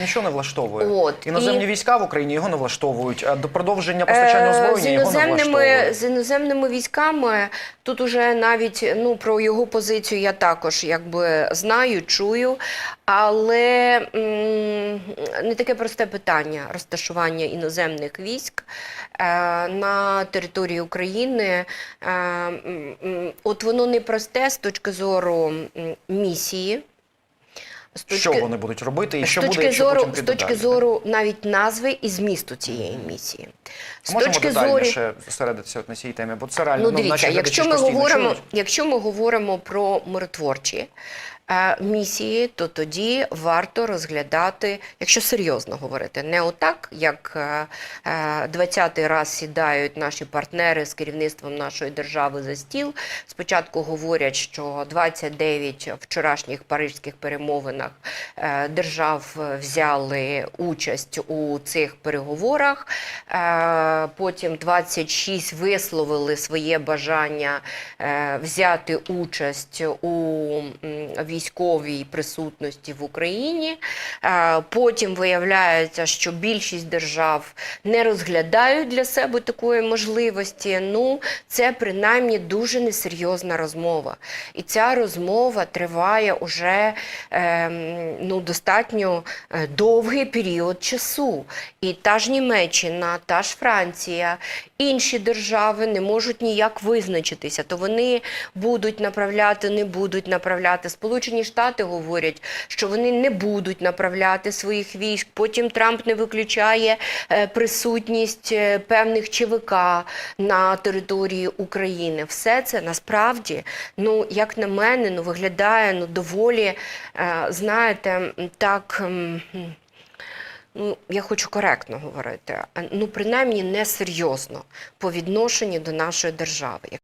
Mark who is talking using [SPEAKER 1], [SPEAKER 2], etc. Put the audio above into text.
[SPEAKER 1] Нічого не влаштовує.
[SPEAKER 2] От,
[SPEAKER 1] Іноземні
[SPEAKER 2] і-
[SPEAKER 1] війська в Україні його не влаштовують. а До продовження постачання
[SPEAKER 2] Е,
[SPEAKER 1] озброєння його не влаштовує.
[SPEAKER 2] з іноземними військами тут уже навіть ну про його позицію я також якби знаю, чую, але м, не таке просте питання розташування іноземних військ е, на території України. Е, от воно не просте з точки зору місії. З
[SPEAKER 1] Що вони будуть робити і що буде,
[SPEAKER 2] точки
[SPEAKER 1] якщо
[SPEAKER 2] зору,
[SPEAKER 1] Путін
[SPEAKER 2] з точки
[SPEAKER 1] далі?
[SPEAKER 2] зору навіть назви і змісту цієї місії. З
[SPEAKER 1] Можемо
[SPEAKER 2] точки зору
[SPEAKER 1] зосередитися на цій темі, бо це реально
[SPEAKER 2] Ну,
[SPEAKER 1] ну, наші
[SPEAKER 2] якщо ми говоримо,
[SPEAKER 1] чують.
[SPEAKER 2] якщо ми говоримо про миротворчі місії, то тоді варто розглядати, якщо серйозно говорити, не отак, як е, е, 20-й раз сідають наші партнери з керівництвом нашої держави за стіл. Спочатку говорять, що 29 вчорашніх парижських перемовинах е, держав взяли участь у цих переговорах. Е, Потім 26 висловили своє бажання е, взяти участь у м, військовій присутності в Україні. Е, Потім виявляється, що більшість держав не розглядають для себе такої можливості. Ну, це принаймні дуже несерйозна розмова. І ця розмова триває уже ем, ну, достатньо е, довгий період часу. І та ж Німеччина, та ж Франція, інші держави не можуть ніяк визначитися, то вони будуть направляти, не будуть направляти. Сполучені Штати говорять, що вони не будуть направляти своїх військ. Потім Трамп не виключає е, присутність е, певних ЧВК на території України. Все це насправді, ну як на мене, ну виглядає ну доволі, е, знаєте, так. Ну, я хочу коректно говорити, ну принаймні несерйозно по відношенню до нашої держави.